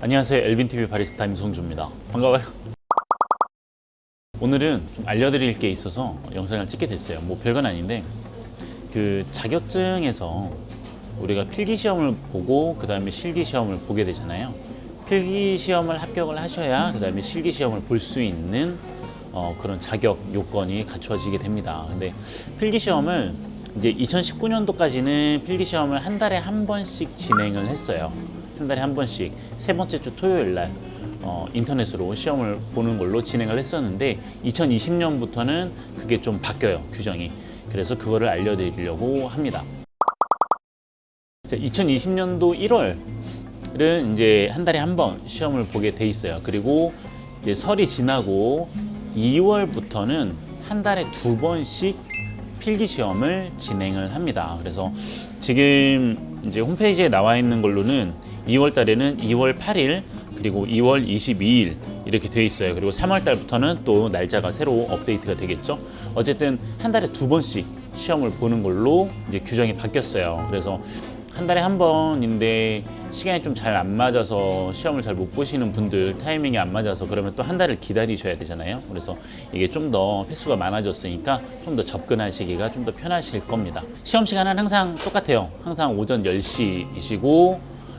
안녕하세요. 엘빈TV 바리스타 임성주입니다. 반가워요. 오늘은 좀 알려드릴 게 있어서 영상을 찍게 됐어요. 뭐 별건 아닌데 그 자격증에서 우리가 필기 시험을 보고 그 다음에 실기 시험을 보게 되잖아요. 필기 시험을 합격을 하셔야 그 다음에 실기 시험을 볼 수 있는 어, 그런 자격 요건이 갖추어지게 됩니다. 근데 필기 시험을 이제 2019년도까지는 필기 시험을 한 달에 한 번씩 진행을 했어요. 한 달에 한 번씩 세 번째 주 토요일 날 어, 인터넷으로 시험을 보는 걸로 진행을 했었는데 2020년부터는 그게 좀 바뀌어요 규정이. 그래서 그거를 알려드리려고 합니다. 2020년도 1월은 이제 한 달에 한 번 시험을 보게 돼 있어요. 그리고 이제 설이 지나고 2월부터는 한 달에 두 번씩 필기 시험을 진행을 합니다. 그래서 지금 이제 홈페이지에 나와 있는 걸로는 2월 달에는 2월 8일 그리고 2월 22일 이렇게 돼 있어요. 그리고 3월 달부터는 또 날짜가 새로 업데이트가 되겠죠. 어쨌든 한 달에 두 번씩 시험을 보는 걸로 이제 규정이 바뀌었어요. 그래서 한 달에 한 번인데 시간이 좀 잘 안 맞아서 시험을 잘 못 보시는 분들 타이밍이 안 맞아서 그러면 또 한 달을 기다리셔야 되잖아요. 그래서 이게 좀 더 횟수가 많아졌으니까 좀 더 접근하시기가 좀 더 편하실 겁니다. 시험 시간은 항상 똑같아요. 항상 오전 10시이시고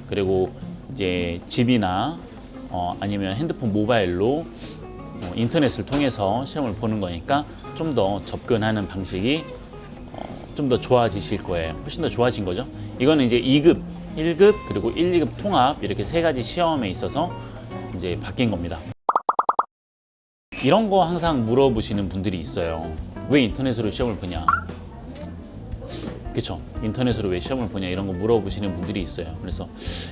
그리고 이제 집이나 어, 아니면 핸드폰 모바일로 어, 인터넷을 통해서 시험을 보는 거니까 좀 더 접근하는 방식이 좀 더 좋아지실 거예요. 훨씬 더 좋아진 거죠. 이거는 이제 2급, 1급, 그리고 1, 2급 통합 이렇게 세 가지 시험에 있어서 이제 바뀐 겁니다. 이런 거 항상 물어보시는 분들이 있어요. 왜 인터넷으로 시험을 보냐? 그쵸? 인터넷으로 왜 시험을 보냐 이런 거 물어보시는 분들이 있어요. 그래서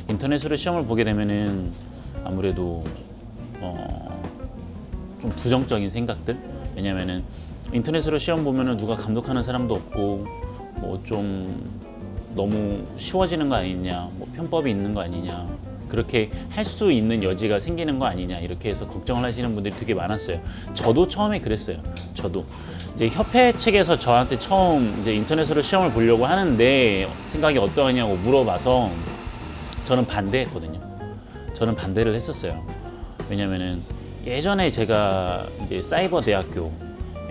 인터넷으로 시험을 보게 되면은 아무래도 어, 좀 부정적인 생각들 왜냐면은 인터넷으로 시험 보면은 누가 감독하는 사람도 없고 뭐 좀 너무 쉬워지는 거 아니냐 뭐 편법이 있는 거 아니냐 그렇게 할 수 있는 여지가 생기는 거 아니냐 이렇게 해서 걱정을 하시는 분들이 되게 많았어요. 저도 처음에 그랬어요. 저도. 이제 협회 측에서 저한테 처음 이제 인터넷으로 시험을 보려고 하는데 생각이 어떠하냐고 물어봐서 저는 반대했거든요. 저는 반대를 했었어요. 왜냐면은 예전에 제가 이제 사이버 대학교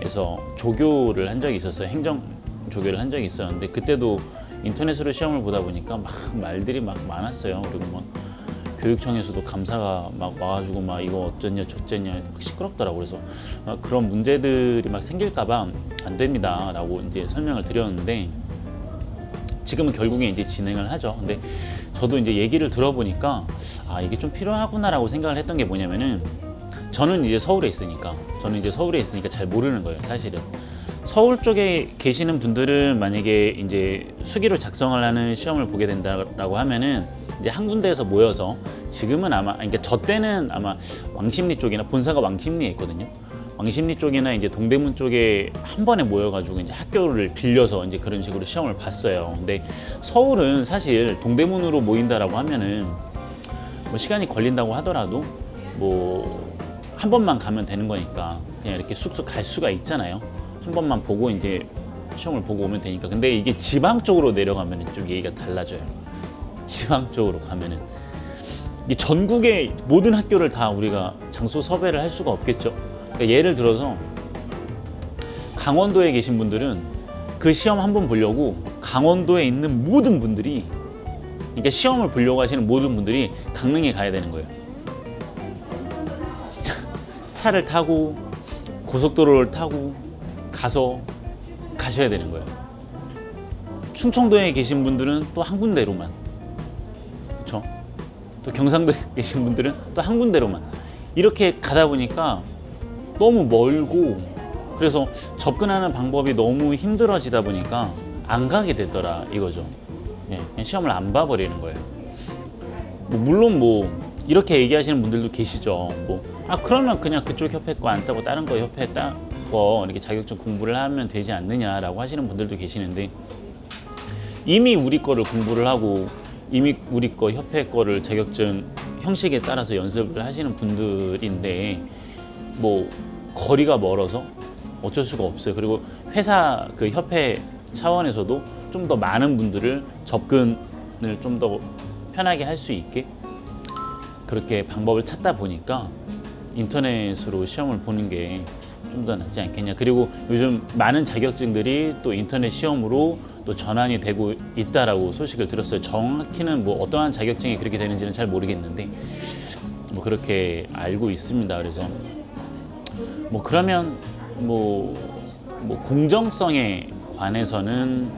에서 조교를 한 적이 있었어요. 행정 조교를 한 적이 있었는데 그때도 인터넷으로 시험을 보다 보니까 막 말들이 막 많았어요. 그리고 막 교육청에서도 감사가 막 와가지고 막 이거 어쩌냐 저쩌냐 막 시끄럽더라고 그래서 막 그런 문제들이 막 생길까봐 안 됩니다라고 이제 설명을 드렸는데 지금은 결국에 이제 진행을 하죠. 근데 저도 이제 얘기를 들어보니까 아 이게 좀 필요하구나라고 생각을 했던 게 뭐냐면은 저는 이제 서울에 있으니까 저는 이제 서울에 있으니까 잘 모르는 거예요 사실은. 서울 쪽에 계시는 분들은 만약에 이제 수기로 작성을 하는 시험을 보게 된다라고 하면은 이제 한 군데에서 모여서 지금은 아마 그러니까 저 때는 아마 왕십리 쪽이나 본사가 왕십리에 있거든요. 왕십리 쪽이나 이제 동대문 쪽에 한 번에 모여가지고 이제 학교를 빌려서 이제 그런 식으로 시험을 봤어요. 근데 서울은 사실 동대문으로 모인다라고 하면은 뭐 시간이 걸린다고 하더라도 뭐 한 번만 가면 되는 거니까 그냥 이렇게 쑥쑥 갈 수가 있잖아요. 한 번만 보고 이제 시험을 보고 오면 되니까. 근데 이게 지방 쪽으로 내려가면 좀 얘기가 달라져요. 지방 쪽으로 가면은 이 전국의 모든 학교를 다 우리가 장소 섭외를 할 수가 없겠죠. 그러니까 예를 들어서 강원도에 계신 분들은 그 시험 한 번 보려고 강원도에 있는 모든 분들이 그러니까 시험을 보려고 하시는 모든 분들이 강릉에 가야 되는 거예요. 차를 타고 고속도로를 타고 가서 가셔야 되는 거예요. 충청도에 계신 분들은 또 한 군데로만 그렇죠? 또 경상도에 계신 분들은 또 한 군데로만 이렇게 가다 보니까 너무 멀고 그래서 접근하는 방법이 너무 힘들어지다 보니까 안 가게 되더라 이거죠. 예, 시험을 안 봐버리는 거예요. 뭐 물론 뭐 이렇게 얘기하시는 분들도 계시죠. 뭐 아 그러면 그냥 그쪽 협회 거 안 따고 다른 거 협회 따고 이렇게 자격증 공부를 하면 되지 않느냐라고 하시는 분들도 계시는데 이미 우리 거를 공부를 하고 이미 우리 거 협회 거를 자격증 형식에 따라서 연습을 하시는 분들인데 뭐 거리가 멀어서 어쩔 수가 없어요. 그리고 회사 그 협회 차원에서도 좀 더 많은 분들을 접근을 좀 더 편하게 할 수 있게 그렇게 방법을 찾다 보니까 인터넷으로 시험을 보는 게 좀 더 낫지 않겠냐. 그리고 요즘 많은 자격증들이 또 인터넷 시험으로 또 전환이 되고 있다라고 소식을 들었어요. 정확히는 뭐 어떠한 자격증이 그렇게 되는지는 잘 모르겠는데 뭐 그렇게 알고 있습니다. 그래서 뭐 그러면 뭐, 뭐 공정성에 관해서는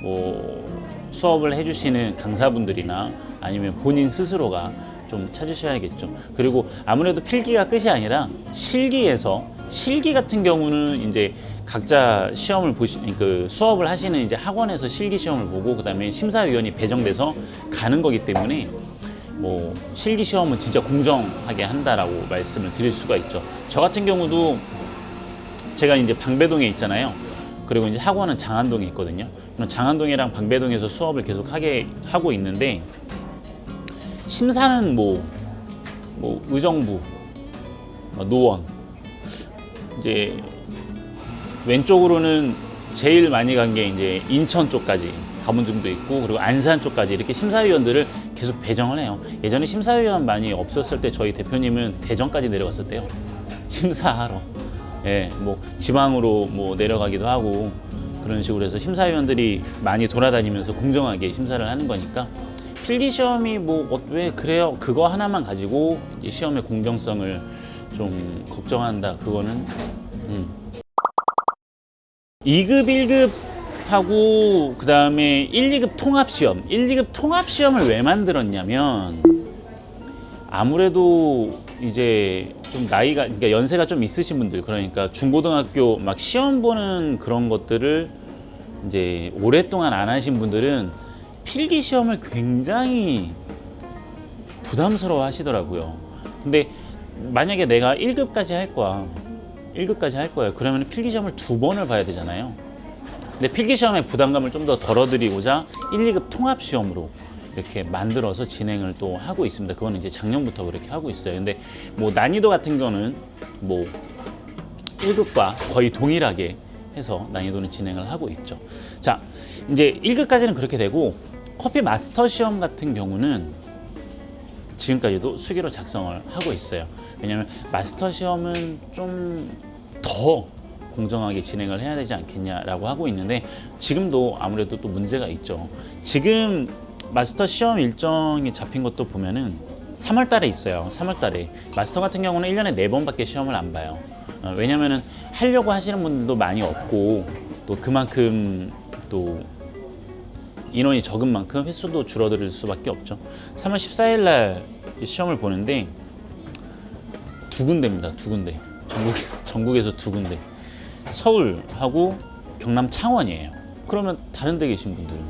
뭐 수업을 해주시는 강사분들이나 아니면 본인 스스로가 좀 찾으셔야겠죠. 그리고 아무래도 필기가 끝이 아니라 실기에서 실기 같은 경우는 이제 각자 시험을 보시 그 수업을 하시는 이제 학원에서 실기 시험을 보고 그다음에 심사위원이 배정돼서 가는 거기 때문에 뭐 실기 시험은 진짜 공정하게 한다라고 말씀을 드릴 수가 있죠. 저 같은 경우도 제가 이제 방배동에 있잖아요. 그리고 이제 학원은 장안동에 있거든요. 장안동이랑 방배동에서 수업을 계속 하게 하고 있는데 심사는 뭐, 뭐 의정부, 뭐 노원 이제 왼쪽으로는 제일 많이 간 게 이제 인천 쪽까지 가본 적도 있고 그리고 안산 쪽까지 이렇게 심사위원들을 계속 배정을 해요. 예전에 심사위원 많이 없었을 때 저희 대표님은 대전까지 내려갔었대요. 심사하러. 예, 뭐 지방으로 뭐 내려가기도 하고 그런 식으로 해서 심사위원들이 많이 돌아다니면서 공정하게 심사를 하는 거니까 필기 시험이 뭐 왜 그래요? 그거 하나만 가지고 이제 시험의 공정성을 좀 걱정한다. 그거는 음. 2급, 1급 하고 그 다음에 1, 2급 통합 시험. 1, 2급 통합 시험을 왜 만들었냐면 아무래도 이제 좀 나이가 그러니까 연세가 좀 있으신 분들 그러니까 중고등학교 막 시험 보는 그런 것들을 이제 오랫동안 안 하신 분들은 필기 시험을 굉장히 부담스러워 하시더라고요. 근데 만약에 내가 1급까지 할 거야. 1급까지 할 거예요. 그러면 필기 시험을 두 번을 봐야 되잖아요. 근데 필기 시험의 부담감을 좀 더 덜어드리고자 1, 2급 통합 시험으로 이렇게 만들어서 진행을 또 하고 있습니다. 그거는 이제 작년부터 그렇게 하고 있어요. 근데 뭐 난이도 같은 거는 뭐 1급과 거의 동일하게 해서 난이도는 진행을 하고 있죠. 자, 이제 1급까지는 그렇게 되고 커피 마스터 시험 같은 경우는 지금까지도 수기로 작성을 하고 있어요. 왜냐하면 마스터 시험은 좀 더 공정하게 진행을 해야 되지 않겠냐라고 하고 있는데 지금도 아무래도 또 문제가 있죠. 지금 마스터 시험 일정이 잡힌 것도 보면은 3월 달에 있어요. 3월 달에. 마스터 같은 경우는 1년에 4번밖에 시험을 안 봐요. 어, 왜냐면은 하려고 하시는 분들도 많이 없고 또 그만큼 또 인원이 적은 만큼 횟수도 줄어들 수밖에 없죠. 3월 14일 날 시험을 보는데 두 군데입니다. 두 군데. 전국 전국에서 두 군데. 서울하고 경남 창원이에요. 그러면 다른 데 계신 분들은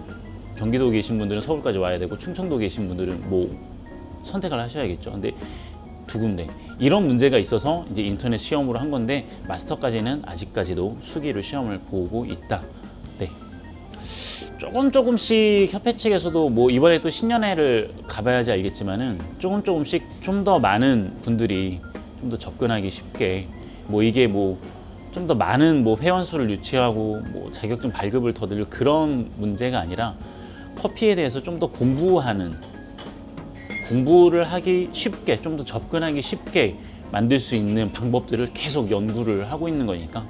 경기도 계신 분들은 서울까지 와야 되고 충청도 계신 분들은 뭐 선택을 하셔야겠죠. 근데 두 군데 이런 문제가 있어서 이제 인터넷 시험으로 한 건데 마스터까지는 아직까지도 수기로 시험을 보고 있다. 네. 조금 조금씩 협회 측에서도 뭐 이번에 또 신년회를 가봐야지 알겠지만은 조금 조금씩 좀 더 많은 분들이 좀 더 접근하기 쉽게 뭐 이게 뭐 좀 더 많은 뭐 회원 수를 유치하고 뭐 자격증 발급을 더 늘릴 그런 문제가 아니라 커피에 대해서 좀 더 공부하는 공부를 하기 쉽게 좀 더 접근하기 쉽게 만들 수 있는 방법들을 계속 연구를 하고 있는 거니까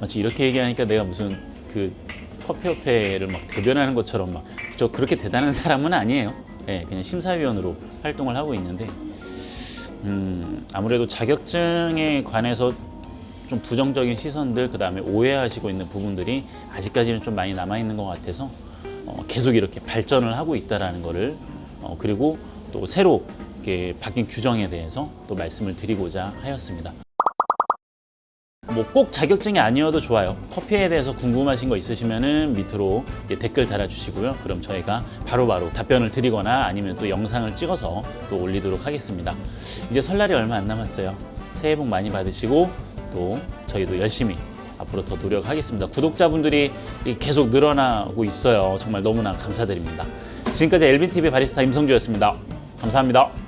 마치 이렇게 얘기하니까 내가 무슨 그 커피협회를 막 대변하는 것처럼 막 저 그렇게 대단한 사람은 아니에요. 예, 그냥 심사위원으로 활동을 하고 있는데 음, 아무래도 자격증에 관해서 좀 부정적인 시선들 그 다음에 오해하시고 있는 부분들이 아직까지는 좀 많이 남아 있는 것 같아서 어, 계속 이렇게 발전을 하고 있다라는 거를 어, 그리고 또 새로 이렇게 바뀐 규정에 대해서 또 말씀을 드리고자 하였습니다. 뭐 꼭 자격증이 아니어도 좋아요. 커피에 대해서 궁금하신 거 있으시면은 밑으로 댓글 달아주시고요. 그럼 저희가 바로 바로 답변을 드리거나 아니면 또 영상을 찍어서 또 올리도록 하겠습니다. 이제 설날이 얼마 안 남았어요. 새해 복 많이 받으시고 또 저희도 열심히 앞으로 더 노력하겠습니다. 구독자분들이 계속 늘어나고 있어요. 정말 너무나 감사드립니다. 지금까지 엘빈TV 바리스타 임성주였습니다. 감사합니다.